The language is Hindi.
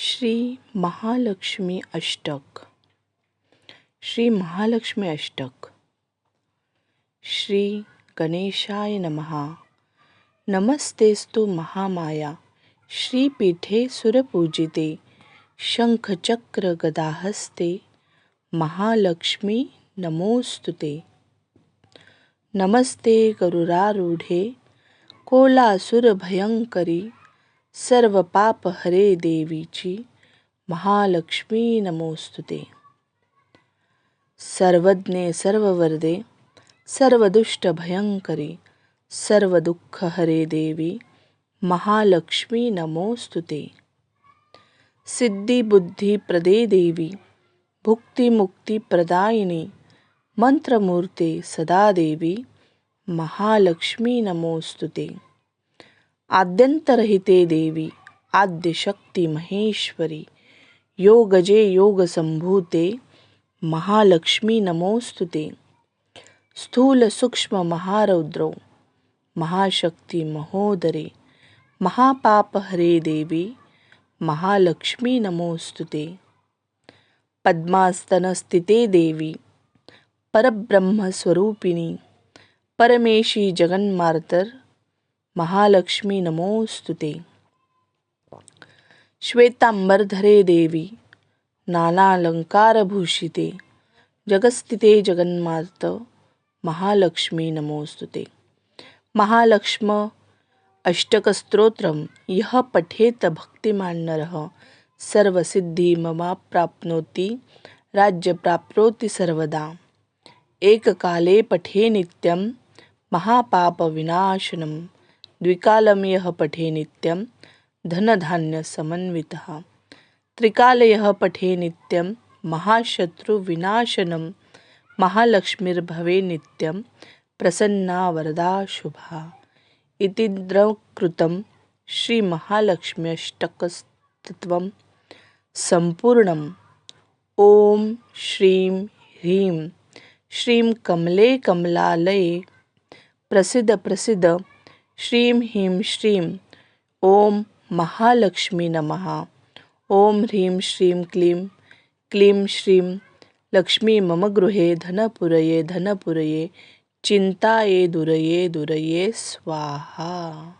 श्री महालक्ष्मी अष्टक। श्री महालक्ष्मी अष्टक। श्री गणेशाय नमः। नमस्तेस्तु महामाया। श्रीपीठे सुरपूजिते। शङ्खचक्रगदाहस्ते महालक्ष्मी नमोस्तुते। नमस्ते गरुरारूढे। कोलासुरभयङ्करी सर्वपापहरे देवीची महालक्ष्मी नमोस्तुते सर्वज्ञे सर्ववरदे सर्वदुष्टभयङ्करी सर्वदुःखहरे देवी महालक्ष्मी नमोस्तुते सिद्धिबुद्धिप्रदे देवी भुक्तिमुक्तिप्रदायिनी मंत्रमूर्ते सदा देवी महालक्ष्मी नमोस्तुते आद्यंतरहिते देवी आद्यशक्ती महेश्वरी योगजे योगसंभूते महालक्ष्मी नमोस्तुते स्थूल सूक्ष्म महारौद्रौ महाशक्ती महोदरे महापापहरे देवी महालक्ष्मी नमोस्तुते पद्मास्तनस्थिते देवी परब्रह्मस्वरूपिणी परमेशी जगन्मार्तर महालक्ष्मी नमोस्तुते। श्वेतांबरधरे देवी नानालंकारभूषिते जगस्थिते जगन्मात, महालक्ष्मी नमोस्तुते। महालक्ष्म अष्टकस्तोत्रम यह पठेत भक्तिमान नरः सर्वसिद्धिमवाप्नोति राज्यप्राप्नोति सर्वदा। एककाले पठे नित्यं, महापापविनाशनम्। द्विकालं यः पठे नित्यं धनधान्यसमन्वितः। त्रिकालयः पठे नित्यं महाशत्रुविनाशनं, महालक्ष्मीर्भवे नित्यं प्रसन्ना वरदा शुभा। इति द्रकृतं श्रीमहालक्ष्म्यष्टकस्तत्त्वं सम्पूर्णम्। ॐ श्रीं ह्रीं, श्रीं कमले कमलालये, प्रसिद्ध प्रसिद्ध श्रीं ह्रीं श्रीं। ॐ महालक्ष्मी नमः। ॐ ह्रीं श्रीं क्लीं। क्लीं श्रीं। लक्ष्मी मम गृहे धनपुरये धनपुरये। चिन्ताये दुरये दुरये स्वाहा।